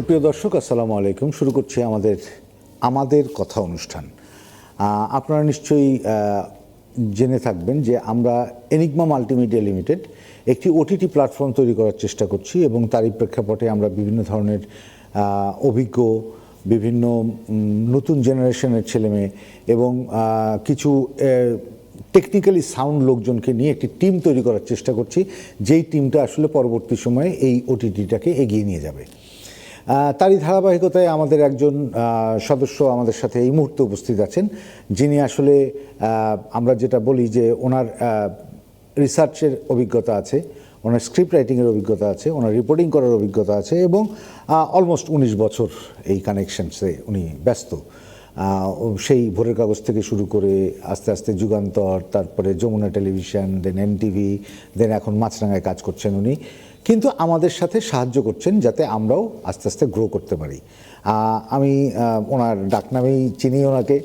সুপ্রিয় দর্শক, আসসালামু আলাইকুম। শুরু করছি আমাদের আমাদের কথা অনুষ্ঠান। আপনারা নিশ্চয়ই জেনে থাকবেন যে আমরা এনিগমা মাল্টিমিডিয়া লিমিটেড একটি ওটিটি প্ল্যাটফর্ম তৈরি করার চেষ্টা করছি এবং তারই প্রেক্ষাপটে আমরা বিভিন্ন ধরনের অভিজ্ঞ, বিভিন্ন নতুন জেনারেশনের ছেলেমেয়ে এবং কিছু টেকনিক্যালি সাউন্ড লোকজনকে নিয়ে একটি টিম তৈরি করার চেষ্টা করছি। যেই টিমটা আসলে পরবর্তী সময়ে এই ওটিটিটাকে এগিয়ে নিয়ে যাবে। তারই ধারাবাহিকতায় আমাদের একজন সদস্য আমাদের সাথে এই মুহূর্তে উপস্থিত আছেন। যিনি আসলে আমরা যেটা বলি যে ওনার রিসার্চের অভিজ্ঞতা আছে, ওনার স্ক্রিপ্ট রাইটিংয়ের অভিজ্ঞতা আছে, ওনার রিপোর্টিং করার অভিজ্ঞতা আছে এবং অলমোস্ট উনিশ বছর এই কানেকশনসে উনি ব্যস্ত। সেই ভোরের কাগজ থেকে শুরু করে আস্তে আস্তে যুগান্তর, তারপরে Jamuna television then NTV then এখন মাছরাঙায় কাজ করছেন উনি। কিন্তু আমাদের সাথে সাহায্য করছেন যাতে আমরাও আস্তে আস্তে গ্রো করতে পারি। আমি ওনার ডাকনামেই চিনি ওনাকে।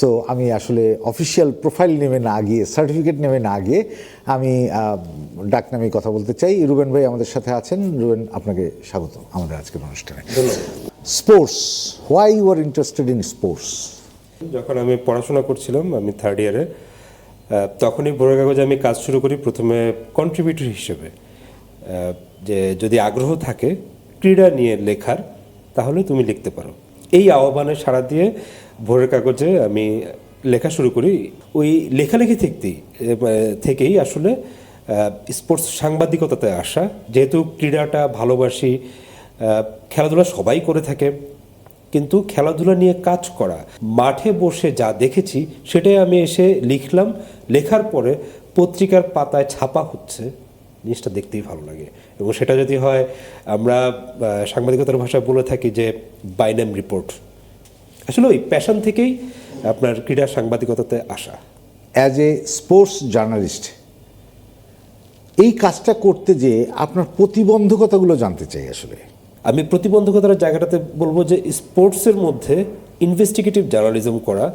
সো আমি আসলে অফিসিয়াল প্রোফাইল নেমে না গিয়ে সার্টিফিকেট নেমে না গিয়ে আমি আহ, ডাকনামেই কথা বলতে চাই। রুবেন ভাই আমাদের সাথে আছেন। রুবেন আপনাকে স্বাগত আমাদের আজকের অনুষ্ঠানে। Sports why you are interested in sports যখন আমি পড়াশোনা করছিলাম আমি থার্ড ইয়ারে তখনই ভোরের কাগজে আমি কাজ শুরু করি প্রথমে কন্ট্রিবিউটর হিসেবে। যে যদি আগ্রহ থাকে ক্রীড়া নিয়ে লেখার, তাহলে তুমি লিখতে পারো। এই আহ্বানে সাড়া দিয়ে ভোরের কাগজে আমি লেখা শুরু করি। ওই লেখালেখি থেকেই থেকেই আসলে স্পোর্টস সাংবাদিকতাতে আসা। যেহেতু ক্রীড়াটা ভালোবাসি খেলাধুলা সবাই করে থাকে, কিন্তু খেলাধুলা নিয়ে কাজ করা, মাঠে বসে যা দেখেছি, সেটাই আমি এসে লিখলাম। লেখার পরে পত্রিকার পাতায় ছাপা হচ্ছে। জিনিসটা দেখতেই ভালো লাগে। এবং সেটা যদি হয় আমরা সাংবাদিকতার ভাষায় বলে থাকি যে বাইনাম রিপোর্ট। আসলে ওই প্যাশন থেকেই আপনার ক্রীড়া সাংবাদিকতাতে আসা। অ্যাজ এ স্পোর্টস জার্নালিস্ট এই কাজটা করতে যে আপনার প্রতিবন্ধকতাগুলো জানতে চাই আসলে। আমি প্রতিবন্ধকতার জায়গাটাতে বলব যে স্পোর্টসের মধ্যে ইনভেস্টিগেটিভ জার্নালিজম করা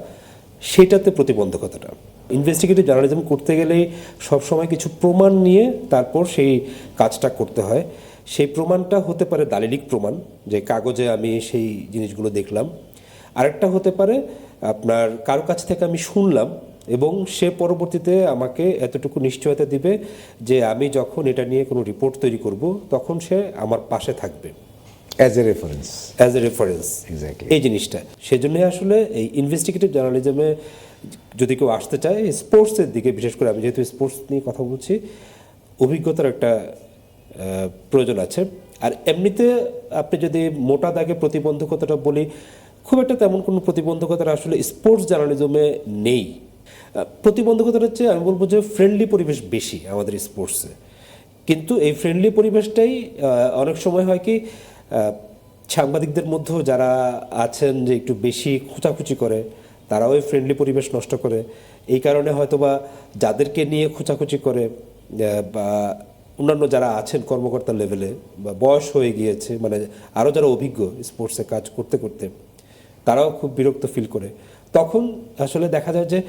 সেটাতে প্রতিবন্ধকতাটা। ইনভেস্টিগেটিভ জার্নালিজম করতে গেলে সবসময় কিছু প্রমাণ নিয়ে তারপর সেই কাজটা করতে হয়। সেই প্রমাণটা হতে পারে দালিলিক প্রমাণ, যে কাগজে আমি সেই জিনিসগুলো দেখলাম। আরেকটা হতে পারে আপনার কারও কাছ থেকে আমি শুনলাম এবং সে পরবর্তীতে আমাকে এতটুকু নিশ্চয়তা দিবে যে আমি যখন এটা নিয়ে কোনো রিপোর্ট তৈরি করব, তখন সে আমার পাশে থাকবে। As a reference as a reference Exactly. এই জিনিসটা। সেজন্যই আসলে এই ইনভেস্টিগেটিভ জার্নালিজমে যদি কেউ আসতে চায় স্পোর্টসের দিকে বিশেষ করে আমি যেহেতু স্পোর্টস নিয়ে কথা বলছি অভিজ্ঞতার একটা প্রয়োজন আছে। আর এমনিতে আপনি যদি মোটা দাগে প্রতিবন্ধকতাটা বলি খুব একটা তেমন কোনো প্রতিবন্ধকতা আসলে স্পোর্টস জার্নালিজমে নেই। আহ, প্রতিবন্ধকতাটা হচ্ছে আমি বলব যে ফ্রেন্ডলি পরিবেশ বেশি আমাদের স্পোর্টসে কিন্তু এই ফ্রেন্ডলি পরিবেশটাই অনেক সময় হয় কি সাংবাদিকদের মধ্যেও যারা আছেন যে একটু বেশি খোঁচাখুচি করে, তারাও এই ফ্রেন্ডলি পরিবেশ নষ্ট করে। এই কারণে হয়তোবা যাদেরকে নিয়ে খোঁচাখুচি করে বা অন্যান্য যারা আছেন কর্মকর্তা লেভেলে বা বয়স হয়ে গিয়েছে মানে আরও যারা অভিজ্ঞ স্পোর্টসে কাজ করতে করতে, তারাও খুব বিরক্ত ফিল করে। তখন আসলে দেখা যায় যে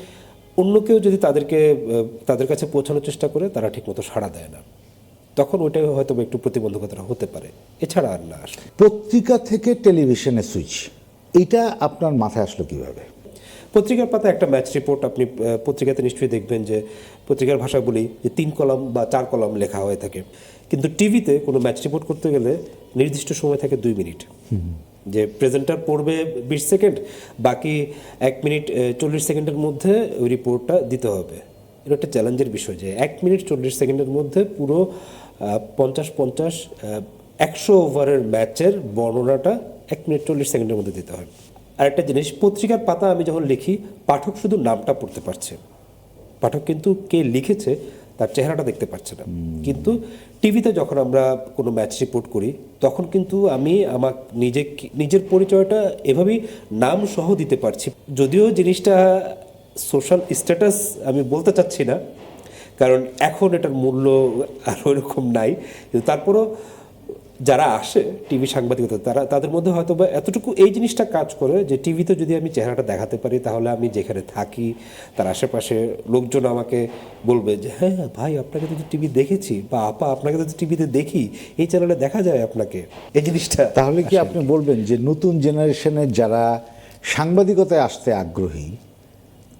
অন্য কেউ যদি তাদেরকে তাদের কাছে পৌঁছানোর চেষ্টা করে, তারা ঠিকমতো সাড়া দেয় না। তখন ওইটাই হয়তো একটু প্রতিবন্ধকতা হতে পারে। এছাড়া আর না পত্রিকা থেকে টেলিভিশনে সুইচ এটা আপনার মাথায় আসলো কীভাবে? পত্রিকার পাতা একটা ম্যাচ রিপোর্ট আপনি পত্রিকাতে নিশ্চয়ই দেখবেন যে পত্রিকার ভাষা বলি যে তিন কলম বা চার কলম লেখা হয়ে থাকে। কিন্তু টিভিতে কোনো ম্যাচ রিপোর্ট করতে গেলে নির্দিষ্ট সময় থাকে দুই মিনিট। যে প্রেজেন্টার পড়বে বিশ সেকেন্ড বাকি এক মিনিট চল্লিশ সেকেন্ডের মধ্যে ওই রিপোর্টটা দিতে হবে। এটা একটা চ্যালেঞ্জের বিষয় যে এক মিনিট চল্লিশ সেকেন্ডের মধ্যে পুরো পঞ্চাশ পঞ্চাশ একশো ওভারের ম্যাচের বর্ণনাটা এক মিনিট চল্লিশ সেকেন্ডের মধ্যে দিতে হয়। আরেকটা জিনিস পত্রিকার পাতা আমি যখন লিখি পাঠক শুধু নামটা পড়তে পারছে। পাঠক কিন্তু কে লিখেছে তার চেহারাটা দেখতে পাচ্ছে না। কিন্তু টিভিতে যখন আমরা কোনো ম্যাচ রিপোর্ট করি তখন কিন্তু আমি আমার নিজে নিজের পরিচয়টা এভাবেই নাম সহ দিতে পারছি। যদিও জিনিসটা সোশ্যাল স্ট্যাটাস আমি বলতে চাচ্ছি না কারণ এখন এটার মূল্য আর ওইরকম নাই। কিন্তু তারপরও যারা আসে টিভি সাংবাদিকতা তারা তাদের মধ্যে হয়তো বা এতটুকু এই জিনিসটা কাজ করে যে টিভিতে যদি আমি চেহারাটা দেখাতে পারি তাহলে আমি যেখানে থাকি তার আশেপাশে লোকজন আমাকে বলবে যে হ্যাঁ হ্যাঁ, ভাই আপনাকে তো টিভি দেখেছি বা আপা আপনাকে তো টিভিতে দেখি এই চ্যানেলে দেখা যায় আপনাকে। এই জিনিসটা তাহলে কি আপনি বলবেন যে নতুন জেনারেশনের যারা সাংবাদিকতায় আসতে আগ্রহী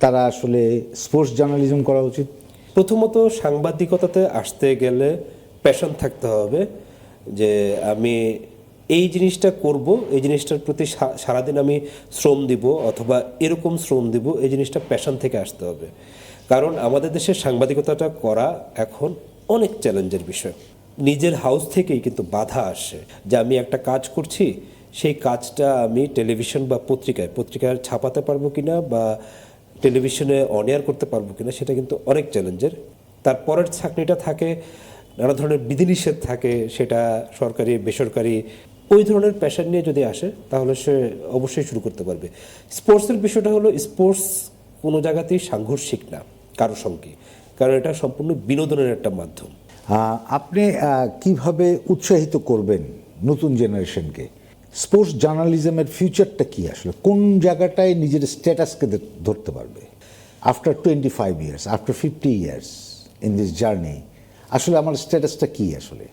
তারা আসলে স্পোর্টস জার্নালিজম করা উচিত? প্রথমত সাংবাদিকতাতে আসতে গেলে প্যাশন থাকতে হবে যে আমি এই জিনিসটা করব, এই জিনিসটার প্রতি সারাদিন আমি শ্রম দিব অথবা এরকম শ্রম দিব, এই জিনিসটা প্যাশন থেকে আসতে হবে। কারণ আমাদের দেশের সাংবাদিকতাটা করা এখন অনেক চ্যালেঞ্জের বিষয়। নিজের হাউস থেকেই কিন্তু বাধা আসে যে আমি একটা কাজ করছি, সেই কাজটা আমি টেলিভিশন বা পত্রিকায় পত্রিকায় ছাপাতে পারব কিনা বা টেলিভিশনে অন এয়ার করতে পারব কিনা সেটা কিন্তু অনেক চ্যালেঞ্জের তারপরের চাকরিটা থাকে, নানা ধরনের বিধিনিষেধ থাকে, সেটা সরকারি, বেসরকারি, ওই ধরনের প্যাশন নিয়ে যদি আসে, তাহলে সে অবশ্যই শুরু করতে পারবে। স্পোর্টসের বিষয়টা হলো স্পোর্টস কোনো জায়গাতেই সাংঘর্ষিক না, কারও সঙ্গে। কারণ এটা সম্পূর্ণ বিনোদনের একটা মাধ্যম। আপনি কীভাবে উৎসাহিত করবেন নতুন জেনারেশনকে স্পোর্টস জার্নালিজমের ফিউচারটা কি আসলে? কোন জায়গাটায় নিজের স্ট্যাটাসকে ধরতে পারবে? After twenty five years after fifty years in this journey আসলে আমার স্ট্যাটাসটা কি আসলে?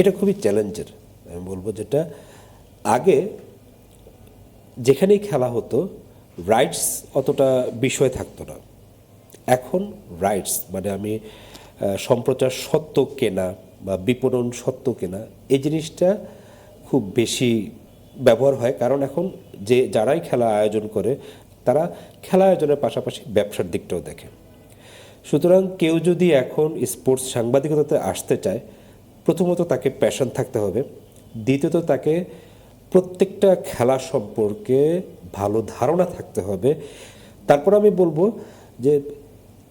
এটা খুবই চ্যালেঞ্জের, আমি বলব যেটা, আগে যেখানেই খেলা হতো রাইটস অতটা বিষয় থাকতো না। এখন রাইটস মানে আমি সম্প্রচার সত্য কেনা বা বিপণন সত্য কেনা, এই জিনিসটা খুব বেশি ব্যবহার হয়। কারণ এখন যে, যারাই খেলা আয়োজন করে, তারা খেলা আয়োজনের পাশাপাশি ব্যবসার দিকটাও দেখে। সুতরাং কেউ যদি এখন স্পোর্টস সাংবাদিকতাতে আসতে চায়, প্রথমত তাকে প্যাশন থাকতে হবে। দ্বিতীয়ত তাকে প্রত্যেকটা খেলা সম্পর্কে ভালো ধারণা থাকতে হবে। তারপর আমি বলব যে,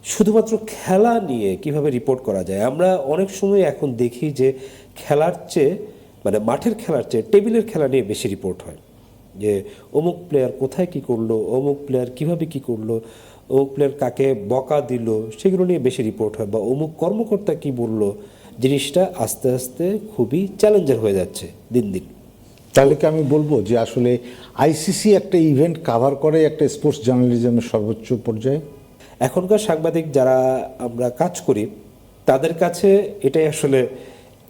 শুধুমাত্র খেলা নিয়ে কীভাবে রিপোর্ট করা যায়? আমরা অনেক সময় এখন দেখি যে, খেলার চেয়ে মানে মাঠের খেলার চেয়ে টেবিলের খেলা নিয়ে বেশি রিপোর্ট হয়। যে অমুক প্লেয়ার কোথায় কি করল অমুক প্লেয়ার কীভাবে কি করল অমুক প্লেয়ার কাকে বকা দিল সেগুলো নিয়ে বেশি রিপোর্ট হয় বা অমুক কর্মকর্তা কি বলল জিনিসটা আস্তে আস্তে খুবই চ্যালেঞ্জার হয়ে যাচ্ছে দিন দিন। তাহলে কি আমি বলব যে আসলে আইসিসি একটা ইভেন্ট কাভার করে একটা স্পোর্টস জার্নালিজমের সর্বোচ্চ পর্যায়ে? এখনকার সাংবাদিক যারা আমরা কাজ করি তাদের কাছে এটাই আসলে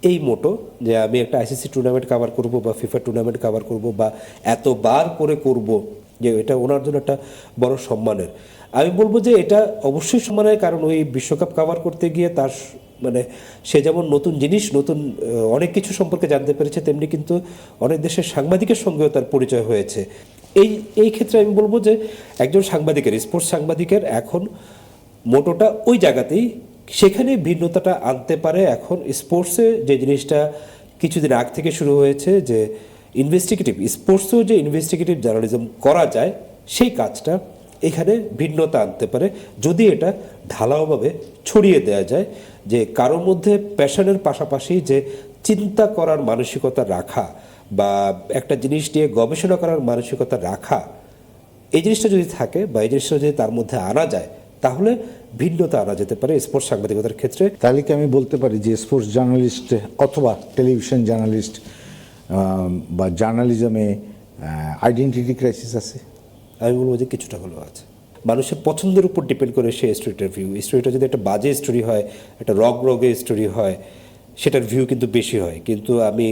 এই মোটো যে আমি একটা আইসিসি টুর্নামেন্ট কাভার করব বা ফিফা টুর্নামেন্ট কাভার করব বা এতবার করে করব, যে এটা ওনার জন্য একটা বড় সম্মানের। আমি বলব যে এটা অবশ্যই সম্মানের, কারণ ওই বিশ্বকাপ কাভার করতে গিয়ে তার মানে সে যেমন নতুন জিনিস, নতুন অনেক কিছু সম্পর্কে জানতে পেরেছে, তেমনি কিন্তু অনেক দেশের সাংবাদিকের সঙ্গেও তার পরিচয় হয়েছে। এই এই ক্ষেত্রে আমি বলব যে একজন সাংবাদিকের স্পোর্টস সাংবাদিকের এখন মোটোটা ওই জায়গাতেই সেখানে ভিন্নতাটা আনতে পারে। এখন স্পোর্টসে যে জিনিসটা কিছুদিন আগ থেকে শুরু হয়েছে যে ইনভেস্টিগেটিভ স্পোর্টসেও যে ইনভেস্টিগেটিভ জার্নালিজম করা যায়, সেই কাজটা এখানে ভিন্নতা আনতে পারে। যদি এটা ঢালাওভাবে ছড়িয়ে দেওয়া যায় যে কারোর মধ্যে প্যাশনের পাশাপাশি যে চিন্তা করার মানসিকতা রাখা বা একটা জিনিস নিয়ে গবেষণা করার মানসিকতা রাখা, এই জিনিসটা যদি থাকে বা এই জিনিসটা যদি তার মধ্যে আনা যায় তাহলে ভিন্নতা আনা যেতে পারে স্পোর্টস সাংবাদিকতার ক্ষেত্রে। তাহলে কি আমি বলতে পারি যে স্পোর্টস জার্নালিস্ট অথবা টেলিভিশন জার্নালিস্ট বা জার্নালিজমে আইডেন্টিটি ক্রাইসিস আছে। আমি বলব যে কিছুটা হলেও আছে। মানুষের পছন্দের উপর ডিপেন্ড করে সেই স্টোরিটার ভিউ স্টোরিটা যদি একটা বাজে স্টোরি হয় একটা রগ রগে স্টোরি হয় সেটার ভিউ কিন্তু বেশি হয়। কিন্তু আমি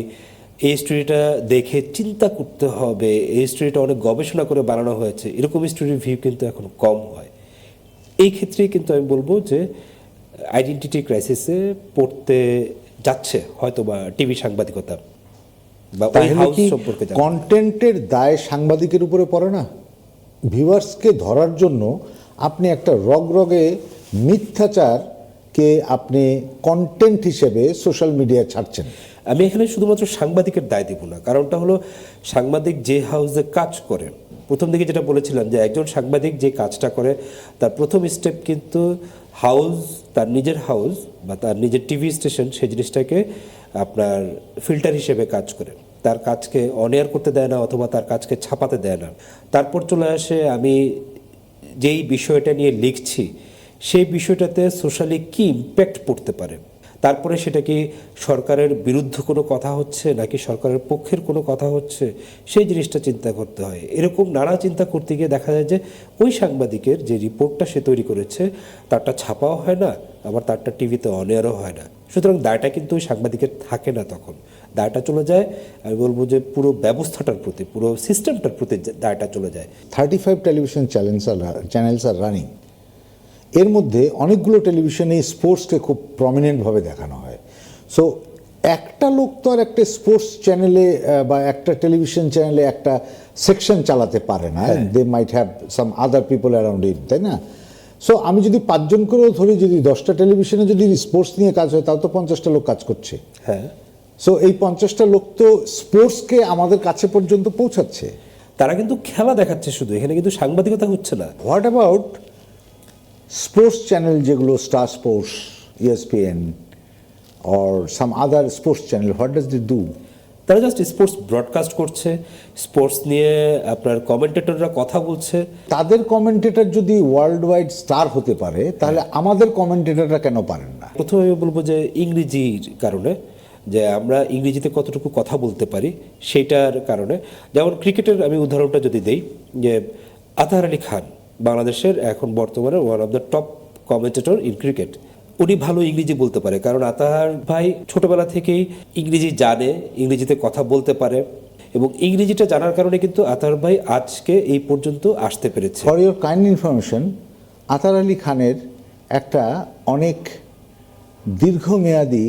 এই স্টোরিটা দেখে চিন্তা করতে হবে এই স্টোরিটা অনেক গবেষণা করে বানানো হয়েছে এরকম স্টোরির ভিউ কিন্তু এখন কম হয়। এই ক্ষেত্রেই কিন্তু আমি বলব যে আইডেন্টিটি ক্রাইসিসে পড়তে যাচ্ছে হয়তো বা টিভি সাংবাদিকতা বা সম্পর্কে কন্টেন্টের দায় সাংবাদিকের উপরে পড়ে না? ভিউয়ার্সকে ধরার জন্য আপনি একটা রগ রগরগে মিথ্যাচারকে আপনি কন্টেন্ট হিসেবে সোশ্যাল মিডিয়ায় ছাড়ছেন। আমি এখানে শুধুমাত্র সাংবাদিকের দায় দিব না, কারণটা হলো সাংবাদিক যে হাউসে কাজ করে, প্রথম দিকে যেটা বলেছিলাম যে একজন সাংবাদিক যে কাজটা করে, তার প্রথম স্টেপ কিন্তু হাউস, তার নিজের হাউস বা তার নিজের টিভি স্টেশন সেই জিনিসটাকে আপনার ফিল্টার হিসেবে কাজ করে। তার কাজকে অনেয়ার করতে দেয় না অথবা তার কাজকে ছাপাতে দেয় না। তারপর চলে আসে আমি যেই বিষয়টা নিয়ে লিখছি, সেই বিষয়টাতে সোশ্যালি কি ইম্প্যাক্ট পড়তে পারে? তারপরে সেটা কি সরকারের বিরুদ্ধ কোনো কথা হচ্ছে নাকি সরকারের পক্ষের কোনো কথা হচ্ছে? সেই জিনিসটা চিন্তা করতে হয়। এরকম নানা চিন্তা করতে গিয়ে দেখা যায় যে ওই সাংবাদিকের যে রিপোর্টটা সে তৈরি করেছে, তারটা ছাপাও হয় না, আবার তারটা টিভিতে অনেয়ারও হয় না। সুতরাং দায়টা কিন্তু ওই সাংবাদিকের থাকে না তখন। দায়টা চলে যায়, আমি বলব যে পুরো ব্যবস্থাটার প্রতি, পুরো সিস্টেমটার প্রতি দায়টা চলে যায়। Thirty five television channels are channels are running এর মধ্যে অনেকগুলো টেলিভিশনে স্পোর্টসকে খুব প্রমিনেন্টভাবে দেখানো হয়। সো একটা লোক তো আর একটা স্পোর্টস চ্যানেলে বা একটা টেলিভিশন চ্যানেলে একটা সেকশন চালাতে পারে না। They might have some other people around it তাই না? সো আমি যদি পাঁচজন করেও ধরি যদি দশটা টেলিভিশনে যদি স্পোর্টস নিয়ে কাজ হয় তাও তো পঞ্চাশটা লোক কাজ করছে। হ্যাঁ। সো এই পঞ্চাশটা লোক তো স্পোর্টসকে আমাদের কাছে পর্যন্ত পৌঁছাচ্ছে। তারা কিন্তু খেলা দেখাচ্ছে শুধু এখানে কিন্তু সাংবাদিকতা হচ্ছে না। হোয়াট অ্যাবাউট স্পোর্টস চ্যানেল যেগুলো Star Sports ESPN or some other sports channel what does they do তারা জাস্ট স্পোর্টস ব্রডকাস্ট করছে স্পোর্টস নিয়ে আপনার কমেন্টেটররা কথা বলছে। তাদের কমেন্টেটর যদি ওয়ার্ল্ড ওয়াইড স্টার হতে পারে তাহলে আমাদের কমেন্টেটররা কেন পারেন না? প্রথমে বলব যে ইংরেজির কারণে যে আমরা ইংরেজিতে কতটুকু কথা বলতে পারি সেইটার কারণে। যেমন ক্রিকেটের আমি উদাহরণটা যদি দেই যে আতাহার আলী খান বাংলাদেশের এখন বর্তমানে one of the top commentator in cricket উনি ভালো ইংরেজি বলতে পারে কারণ আতাহার ভাই ছোটবেলা থেকেই ইংরেজি জানে ইংরেজিতে কথা বলতে পারে এবং ইংরেজিটা জানার কারণে কিন্তু আতাহার ভাই আজকে এই পর্যন্ত আসতে পেরেছে। ফর ইউর কাইন্ড ইনফরমেশন আতার আলী খানের একটা অনেক দীর্ঘমেয়াদী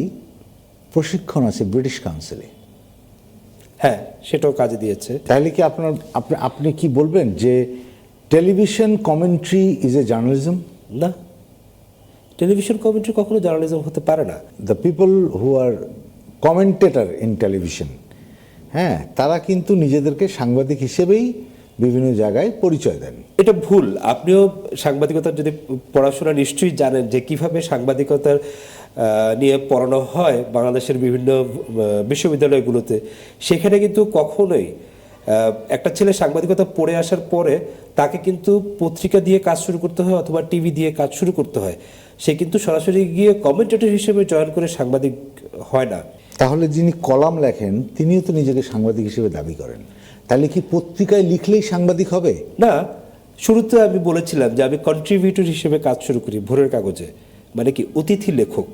প্রশিক্ষণ আছে ব্রিটিশ কাউন্সিলে হ্যাঁ সেটাও কাজে দিয়েছে। তাহলে কি আপনার আপনি আপনি কি বলবেন যে television commentary is a journalism না। টেলিভিশন কমেন্ট্রি কখনো জার্নালিজম হতে পারে না। The people who are commentator in television হ্যাঁ তারা কিন্তু নিজেদেরকে সাংবাদিক হিসেবেই বিভিন্ন জায়গায় পরিচয় দেন। এটা ভুল। আপনিও সাংবাদিকতার যদি পড়াশোনা নিশ্চয়ই জানেন যে কীভাবে সাংবাদিকতার নিয়ে পড়ানো হয় বাংলাদেশের বিভিন্ন বিশ্ববিদ্যালয়গুলোতে। সেখানে কিন্তু কখনোই একটা ছেলে সাংবাদিকতা পড়ে আসার পরে তাকে কিন্তু পত্রিকা দিয়ে কাজ শুরু করতে হয় অথবা টিভি দিয়ে কাজ শুরু করতে হয়। সে কিন্তু সরাসরি গিয়ে কমেন্টেটর হিসেবে জয়েন করে সাংবাদিক হয় না। তাহলে যিনি কলাম লেখেন তিনিও তো নিজেকে সাংবাদিক হিসেবে দাবি করেন। তাহলে কি পত্রিকায় লিখলেই সাংবাদিক হবে? না শুরুতে আমি বলেছিলাম যে আমি কন্ট্রিবিউটর হিসেবে কাজ শুরু করি ভোরের কাগজে। মানে কি অতিথি লেখক।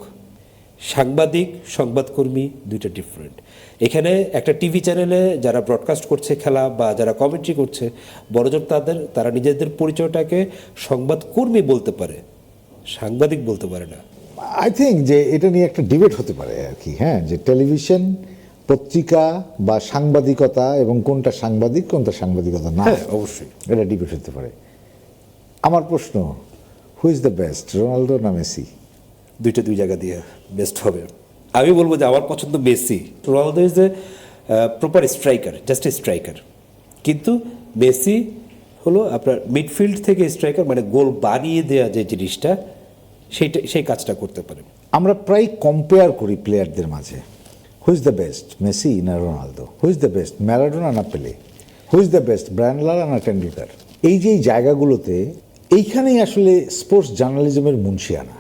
সাংবাদিক সংবাদকর্মী দুইটা ডিফারেন্ট এখানে একটা টিভি চ্যানেলে যারা ব্রডকাস্ট করছে খেলা বা যারা কমেন্ট্রি করছে বড়জোর তাদের তারা নিজেদের পরিচয়টাকে সংবাদকর্মী বলতে পারে সাংবাদিক বলতে পারে না। আই থিঙ্ক যে এটা নিয়ে একটা ডিবেট হতে পারে আর কি হ্যাঁ? যে টেলিভিশন পত্রিকা বা সাংবাদিকতা এবং কোনটা সাংবাদিক কোনটা সাংবাদিকতা না হ্যাঁ অবশ্যই। এটা ডিবেট হতে পারে। আমার প্রশ্ন who is the best Ronaldo না মেসি দুইটা দুই জায়গা দিয়ে বেস্ট হবে। আমি বলব যে আমার পছন্দ Messi. Ronaldo is a proper striker just a striker কিন্তু মেসি হলো আপনার মিডফিল্ড থেকে স্ট্রাইকার মানে গোল বানিয়ে দেওয়া যে জিনিসটা, সেইটা, সেই কাজটা করতে পারে। আমরা প্রায় কম্পেয়ার করি প্লেয়ারদের মাঝে। Who is the best Messi না Ronaldo? Who is the best Maradona না Pele who is the best Brian Lara না টেন্ডুলকার এই যে জায়গাগুলোতে, এইখানেই আসলে স্পোর্টস জার্নালিজমের মুন্সিয়ানা।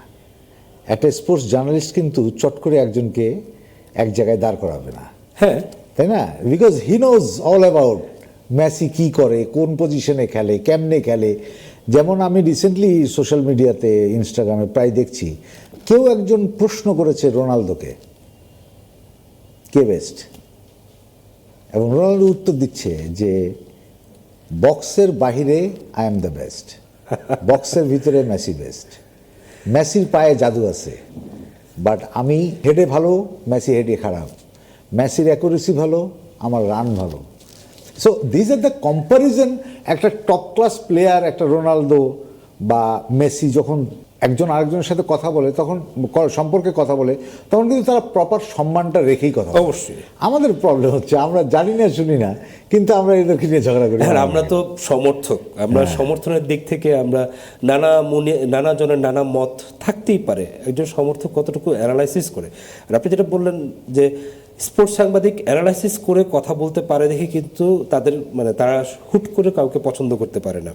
একটা স্পোর্টস জার্নালিস্ট কিন্তু চট করে একজনকে এক জায়গায় দাঁড় করাবে না। হ্যাঁ। তাই না? Because he knows all about Messi কি করে কোন পজিশনে খেলে কেমনে খেলে। যেমন আমি রিসেন্টলি সোশ্যাল মিডিয়াতে ইনস্টাগ্রামে প্রায় দেখছি কেউ একজন প্রশ্ন করেছে রোনালদোকে কে বেস্ট এবং রোনালদো উত্তর দিচ্ছে যে বক্সের বাহিরে আই এম দ্য বেস্ট বক্সের ভিতরে মেসি বেস্ট মেসির পায়ে জাদু আছে। বাট আমি হেডে ভালো, মেসি হেডে খারাপ। মেসির অ্যাকুরেসি ভালো, আমার রান ভালো। So this are the comparison একটা টপ ক্লাস প্লেয়ার একটা রোনালদো বা মেসি যখন একজন আরেকজনের সাথে কথা বলে তখন সম্পর্কে কথা বলে তখন কিন্তু তারা প্রপার সম্মানটা রেখেই কথা অবশ্যই। আমাদের প্রবলেম হচ্ছে আমরা জানি না শুনি না কিন্তু আমরা এদেরকে নিয়ে ঝগড়া করি। হ্যাঁ আমরা তো সমর্থক আমরা সমর্থনের দিক থেকে আমরা নানা মনে নানা জনের নানা মত থাকতেই পারে। একজন সমর্থক কতটুকু অ্যানালাইসিস করে? আর আপনি যেটা বললেন যে স্পোর্টস সাংবাদিক অ্যানালাইসিস করে কথা বলতে পারে দেখে কিন্তু তাদের মানে তারা হুট করে কাউকে পছন্দ করতে পারে না।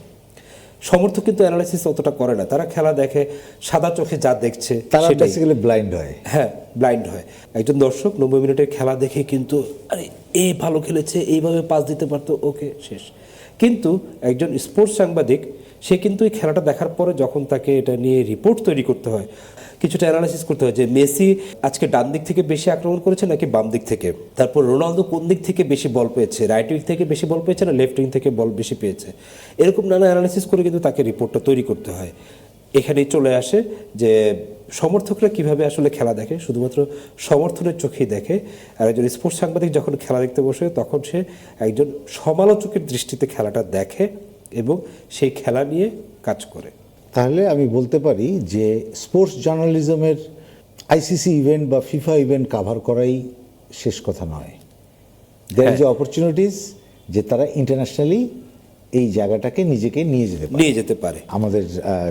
সমর্থক কিন্তু অ্যানালাইসিস অতটা করে না। তারা খেলা দেখে সাদা চোখে যা দেখছে তারা বেসিক্যালি ব্লাইন্ড হয়। হ্যাঁ ব্লাইন্ড হয়। একজন দর্শক নব্বই মিনিটের খেলা দেখে কিন্তু আরে এই ভালো খেলেছে এইভাবে পাস দিতে পারতো ওকে শেষ। কিন্তু একজন স্পোর্টস সাংবাদিক সে কিন্তু এই খেলাটা দেখার পরে যখন তাকে এটা নিয়ে রিপোর্ট তৈরি করতে হয় কিছুটা অ্যানালাইসিস করতে হয় যে মেসি আজকে ডান দিক থেকে বেশি আক্রমণ করেছে নাকি বাম দিক থেকে? তারপর রোনালদো কোন দিক থেকে বেশি বল পেয়েছে? রাইট উইং থেকে বেশি বল পেয়েছে না লেফট উইং থেকে বল বেশি পেয়েছে? এরকম নানা অ্যানালাইসিস করে কিন্তু তাকে রিপোর্টটা তৈরি করতে হয়। এখানেই চলে আসে যে সমর্থকরা কীভাবে আসলে খেলা দেখে? শুধুমাত্র সমর্থনের চোখেই দেখে। আর একজন স্পোর্টস সাংবাদিক যখন খেলা দেখতে বসে, তখন সে একজন সমালোচকের দৃষ্টিতে খেলাটা দেখে এবং সেই খেলা নিয়ে কাজ করে। তাহলে আমি বলতে পারি যে স্পোর্টস জার্নালিজমের আইসিসি ইভেন্ট বা ফিফা ইভেন্ট কাভার করাই শেষ কথা নয়। দেয়ার ইজ অপরচুনিটিস যে তারা ইন্টারন্যাশনালি এই জায়গাটাকে নিজেকে নিয়ে যেতে নিয়ে যেতে পারে। আমাদের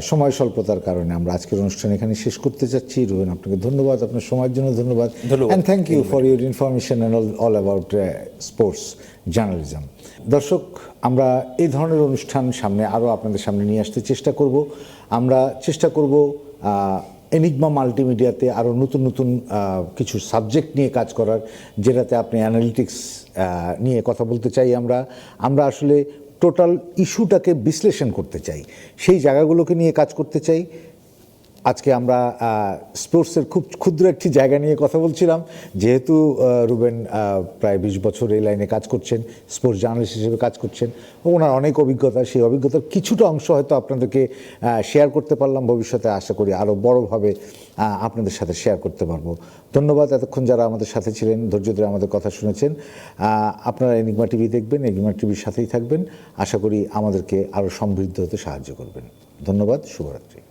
সময় স্বল্পতার কারণে আমরা আজকের অনুষ্ঠান এখানে শেষ করতে চাচ্ছি রোহেন আপনাকে ধন্যবাদ। আপনার সময়ের জন্য ধন্যবাদ। ধন্যবাদ। And thank you for your information and all all about sports journalism দর্শক, আমরা এই ধরনের অনুষ্ঠান সামনে আরও আপনাদের সামনে নিয়ে আসতে চেষ্টা করব। আমরা চেষ্টা করব এনিগমা মাল্টিমিডিয়াতে আরও নতুন নতুন কিছু সাবজেক্ট নিয়ে কাজ করার, যেটাতে আপনি অ্যানালিটিক্স নিয়ে কথা বলতে চাই আমরা। আমরা আসলে টোটাল ইস্যুটাকে বিশ্লেষণ করতে চাই। সেই জায়গাগুলোকে নিয়ে কাজ করতে চাই। আজকে আমরা স্পোর্টসের খুব ক্ষুদ্র একটি জায়গা নিয়ে কথা বলছিলাম। যেহেতু রুবেন প্রায় বিশ বছর এই লাইনে কাজ করছেন, স্পোর্টস জার্নালিস্ট হিসেবে কাজ করছেন ওনার অনেক অভিজ্ঞতা, সেই অভিজ্ঞতার কিছুটা অংশ হয়তো আপনাদেরকে শেয়ার করতে পারলাম ভবিষ্যতে। আশা করি আরও বড়োভাবে আপনাদের সাথে শেয়ার করতে পারব। ধন্যবাদ এতক্ষণ যারা আমাদের সাথে ছিলেন, ধৈর্য ধরে আমাদের কথা শুনেছেন। আপনারা এনিগমা টিভি দেখবেন, এনিগমা টিভির সাথেই থাকবেন। আশা করি আমাদেরকে আরও সমৃদ্ধ হতে সাহায্য করবেন। ধন্যবাদ, শুভরাত্রি।